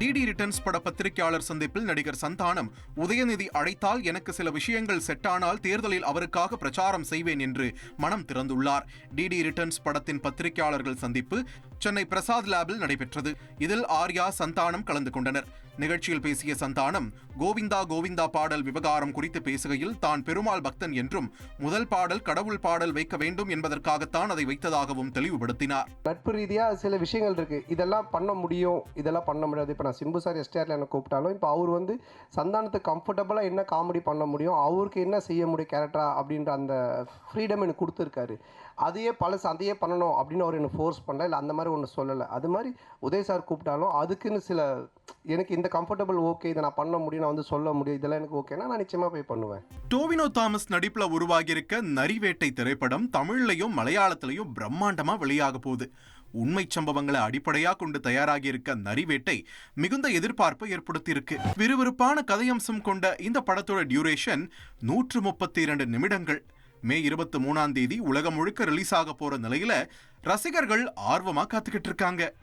DD returns பட பத்திரிகையாளர் சந்திப்பில் நடிகர் சந்தானம் உதயநிதி அழைத்தால் எனக்கு சில விஷயங்கள் செட் ஆனால் தேர்தலில் அவருக்காக பிரச்சாரம் செய்வேன் என்று மனம் திறந்துள்ளார். டிடி ரிட்டர்ன்ஸ் படத்தின் பத்திரிகையாளர்கள் சந்திப்பு சென்னை பிரசாத் லேபில் நடைபெற்றது. இதில் ஆர்யா சந்தானம் கலந்து கொண்டனர். நிகழ்ச்சியில் பேசிய சந்தானம் கோவிந்தா கோவிந்தா பாடல் விவகாரம் குறித்து பேசுகையில் தான் பெருமாள் பக்தன் என்றும் முதல் பாடல் கடவுள் பாடல் வைக்க வேண்டும் என்பதற்காகத்தான் அதை வைத்ததாகவும் தெளிவுபடுத்தினார். நட்பு ரீதியாக சில விஷயங்கள் இருக்குது இதெல்லாம் பண்ண முடியும். இதெல்லாம் பண்ண முடியாது. இப்போ நான் சிம்பு சார் எஸ்டிஆர்ல என்ன கூப்பிட்டாலும் இப்போ அவர் வந்து சந்தானத்துக்கு கம்ஃபர்டபுளாக என்ன காமெடி பண்ண முடியும் அவருக்கு என்ன செய்ய முடியும் கேரக்டரா அப்படின்ற அந்த ஃப்ரீடம் எனக்கு கொடுத்துருக்காரு. அதையே பழசு அதையே பண்ணணும் அப்படின்னு அவர் எனக்கு ஃபோர்ஸ் பண்ணல. இல்லை அந்த மாதிரி ஒன்று சொல்லலை. அது மாதிரி உதய் சார் கூப்பிட்டாலும் அதுக்குன்னு சில எனக்கு இந்த கம்ஃபர்டபுள் ஓகே இதை நான் பண்ண முடியும் நான் வந்து சொல்ல முடியும் இதெல்லாம் எனக்கு ஓகேனா நான் நிச்சயமாக போய் பண்ணுவேன். டோவினோ தாமஸ் நடிப்புல உருவாகியிருக்க நரிவேட்டை திரைப்படம் தமிழ்லையும் மலையாளத்திலையும் பிரம்மாண்டமா வெளியாக போகுது. உண்மை சம்பவங்களை அடிப்படையாக கொண்டு தயாராகி இருக்க நரிவேட்டை மிகுந்த எதிர்பார்ப்பை ஏற்படுத்தியிருக்கு. விறுவிறுப்பான கதையம்சம் கொண்ட இந்த படத்தோட டியூரேஷன் நூற்று முப்பத்தி இரண்டு நிமிடங்கள். மே இருபத்தி மூணாம் தேதி உலகம் முழுக்க ரிலீஸ் ஆக போற நிலையில ரசிகர்கள் ஆர்வமா காத்துக்கிட்டு இருக்காங்க.